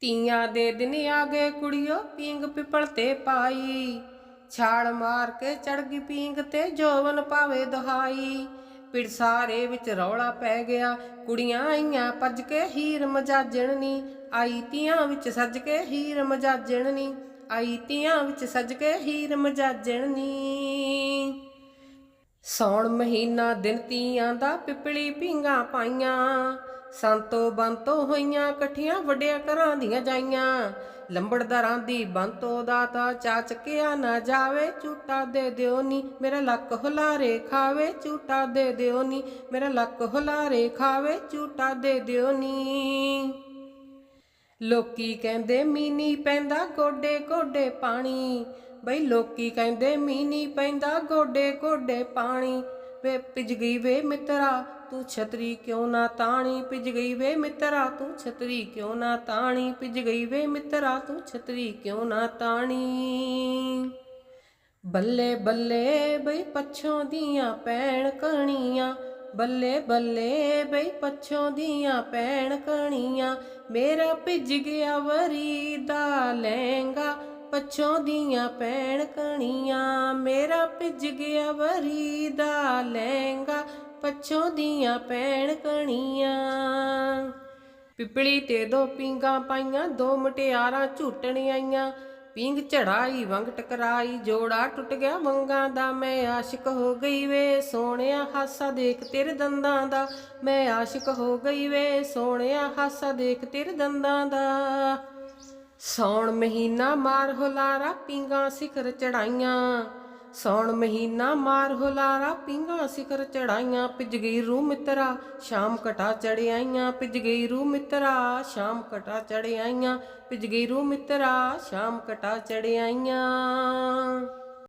ਤੀਆਂ ਦੇ ਦਿਨ ਆ ਗਏ ਕੁੜੀਓ ਪੀਂਗ ਪਿਪਲ ਤੇ ਪਾਈ। ਛਾਲ ਮਾਰ ਕੇ ਚੜ ਗਈ ਪੀਂਗ ਤੇ ਜੋਵਨ ਪਾਵੇ ਦਹਾਈ। ਪਿੜ ਸਾਰੇ ਵਿੱਚ ਰੌਲਾ ਪੈ ਗਿਆ, ਕੁੜੀਆਂ ਆਈਆਂ ਭੱਜ ਕੇ ਹੀਰ ਮਜਾਜਣ ਨੀ। ਆਈ ਤੀਆਂ ਵਿੱਚ ਸੱਜ ਕੇ ਹੀਰ ਮਜਾਜਣ ਨੀ। ਆਈ ਤੀਆਂ ਵਿੱਚ ਸੱਜ ਕੇ ਹੀਰ ਮਜਾਜਣ ਨੀ। ਸੌਣ ਮਹੀਨਾ ਦਿਨ ਤੀਆਂ ਦਾ, ਪਿਪਲੀ ਪਿੰਗਾ ਪਾਈਆਂ। ਸੰਤੋ ਬੰਤੋ ਹੋਈਆਂ ਇਕੱਠੀਆਂ ਵੱਡਿਆਂ ਘਰਾਂ ਦੀਆਂ ਜਾਈਆਂ। ਲੰਬੜਦਾਰਾਂ ਦੀ ਬੰਤੋ ਦਾ ਚਾ ਚੱਕਿਆ ਨਾ ਜਾਵੇ। ਝੂਟਾ ਦੇ ਦਿਓ ਨੀ, ਮੇਰਾ ਲੱਕ ਹੁਲਾਰੇ ਖਾਵੇ। ਝੂਟਾ ਦੇ ਦਿਓ ਨੀ, ਮੇਰਾ ਲੱਕ ਹੁਲਾਰੇ ਖਾਵੇ। ਝੂਟਾ ਦੇ ਦਿਓ ਨੀ। ਲੋਕੀ ਕਹਿੰਦੇ ਮੀਨੀ ਪੈਂਦਾ ਗੋਡੇ ਗੋਡੇ ਪਾਣੀ। ਬਈ ਲੋਕੀ ਕਹਿੰਦੇ ਮੀਨੀ ਪੈਂਦਾ ਗੋਡੇ ਗੋਡੇ ਪਾਣੀ। ਵੇ ਪਿਜ ਗਈ ਵੇ ਮਿੱਤਰਾ, ਤੂੰ ਛਤਰੀ ਕਿਉਂ ਨਾ ਤਾਣੀ? ਪਿਜ ਗਈ ਵੇ ਮਿੱਤਰਾ, ਤੂੰ ਛਤਰੀ ਕਿਉਂ ਨਾ ਤਾਣੀ? ਪਿਜ ਗਈ ਵੇ ਮਿੱਤਰਾ, ਤੂੰ ਛਤਰੀ ਕਿਉਂ ਨਾ ਤਾਣੀ? ਬੱਲੇ ਬੱਲੇ ਬਈ ਪੱਛੋਂ ਦੀਆਂ ਪੈਣ ਕਣੀਆਂ, ਬੱਲੇ ਬੱਲੇ ਬਈ ਪੱਛੋਂ ਦੀਆਂ ਪੈਣ ਕਣੀਆਂ, ਮੇਰਾ ਭਿੱਜ ਗਿਆ ਵਰੀ ਦਾ ਲਹਿੰਗਾ ਪੱਛੋਂ ਦੀਆਂ ਪੈਣ ਕਣੀਆਂ, ਮੇਰਾ ਭਿੱਜ ਗਿਆ ਵਰੀ ਦਾ ਲਹਿੰਗਾ। ਪੱਛੋਂ ਦੀਆਂ ਪੈਣ ਕਣੀਆਂ। ਪਿਪਲੀ ਤੇ ਦੋ ਪਿੰਗਾ ਪਾਈਆਂ, ਦੋ ਮਟਿਆਰਾਂ ਝੂਟਣ ਆਈਆਂ। ਪਿੰਗ ਚੜਾਈ ਵੰਗ ਟਕਰਾਈ, ਜੋੜਾ ਟੁੱਟ ਗਿਆ ਵੰਗਾਂ ਦਾ। ਮੈਂ ਆਸ਼ਿਕ ਹੋ ਗਈ ਵੇ, ਸੋਹਣਿਆ ਹਾਸਾ ਦੇਖ ਤੇਰੇ ਦੰਦਾਂ ਦਾ। ਮੈਂ ਆਸ਼ਿਕ ਹੋ ਗਈ ਵੇ, ਸੋਹਣਿਆ ਹਾਸਾ ਦੇਖ ਤੇਰੇ ਦੰਦਾਂ ਦਾ। ਸੌਣ ਮਹੀਨਾ ਮਾਰ ਹੁਲਾਰਾ ਪਿੰਗਾ ਸਿਖਰ ਚੜਾਈਆਂ। ਸੌਣ ਮਹੀਨਾ ਮਾਰ ਹੁਲਾਰਾ ਪਿੰਗਾ ਸਿਖਰ ਚੜਾਈਆਂ। ਪਿਜ ਗਈ ਰੂ ਮਿੱਤਰਾ, ਸ਼ਾਮ ਕਟਾ ਚੜਿਆਈਆਂ। ਪਿਜ ਗਈ ਰੂ ਮਿੱਤਰਾ, ਸ਼ਾਮ ਕਟਾ ਚੜਿਆਈਆਂ। ਪਿਜ ਗਈ ਰੂ ਮਿੱਤਰਾ, ਸ਼ਾਮ ਕਟਾ ਚੜਿਆਈਆਂ।